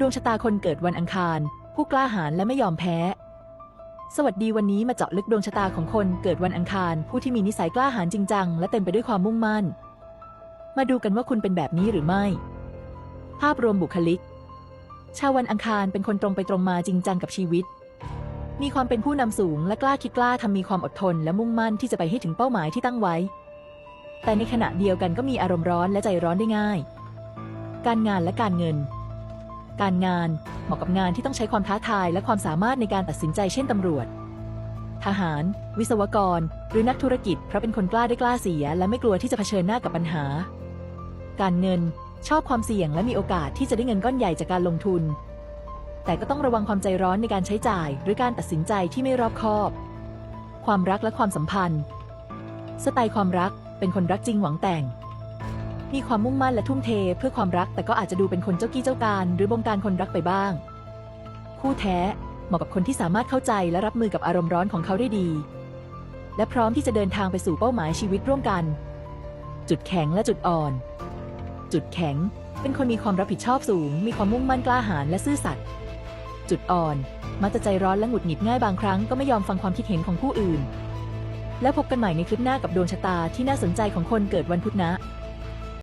ดวงชะตาคนเกิดวันอังคาร ผู้กล้าหาญและไม่ยอมแพ้ สวัสดีวันนี้มาเจาะลึกดวงชะตาของคนเกิดวันอังคาร ผู้ที่มีนิสัยกล้าหาญจริงจังและเต็มไปด้วยความมุ่งมั่น มาดูกันว่าคุณเป็นแบบนี้หรือไม่ ภาพรวมบุคลิก ชาววันอังคารเป็นคนตรงไปตรงมาจริงจังกับชีวิต มีความเป็นผู้นำสูง และกล้าคิดกล้าทำมีความอดทน และมุ่งมั่นที่จะไปให้ถึงเป้าหมายที่ตั้งไว้ แต่ในขณะเดียวกันก็มีอารมณ์ร้อนและใจร้อนได้ง่าย การงานและการเงิน การงานเหมาะกับงานที่ต้องใช้ความท้าทายและความสามารถในการตัดสินใจเช่นตำรวจ ทหาร วิศวกร หรือนักธุรกิจเพราะเป็นคนกล้าได้กล้าเสีย และไม่กลัวที่จะเผชิญหน้ากับปัญหา การเงินชอบความเสี่ยงและมีโอกาสที่จะได้เงินก้อนใหญ่จากการลงทุน แต่ก็ต้องระวังความใจร้อนในการใช้จ่าย หรือการตัดสินใจที่ไม่รอบคอบ ความรักและความสัมพันธ์ สไตล์ความรักเป็นคนรักจริงหวังแต่ง มีความมุ่งมั่นและทุ่มเทเพื่อความรักแต่ก็อาจจะดูเป็นคนเจ้ากี้เจ้าการ หรือบงการคนรักไปบ้าง คู่แท้เหมาะกับคนที่สามารถเข้าใจและรับมือกับอารมณ์ร้อนของเขาได้ดี และพร้อมที่จะเดินทางไปสู่เป้าหมายชีวิตร่วมกัน จุดแข็งและจุดอ่อน จุดแข็ง เป็นคนมีความรับผิดชอบสูง มีความมุ่งมั่นกล้าหาญและซื่อสัตย์จุดอ่อน มักจะใจร้อนและหงุดหงิดง่ายบางครั้งก็ไม่ยอมฟังความคิดเห็นของผู้อื่น แล้วพบกันใหม่ในคลิปหน้ากับดวงชะตาที่น่าสนใจของคนเกิดวันพุธนะ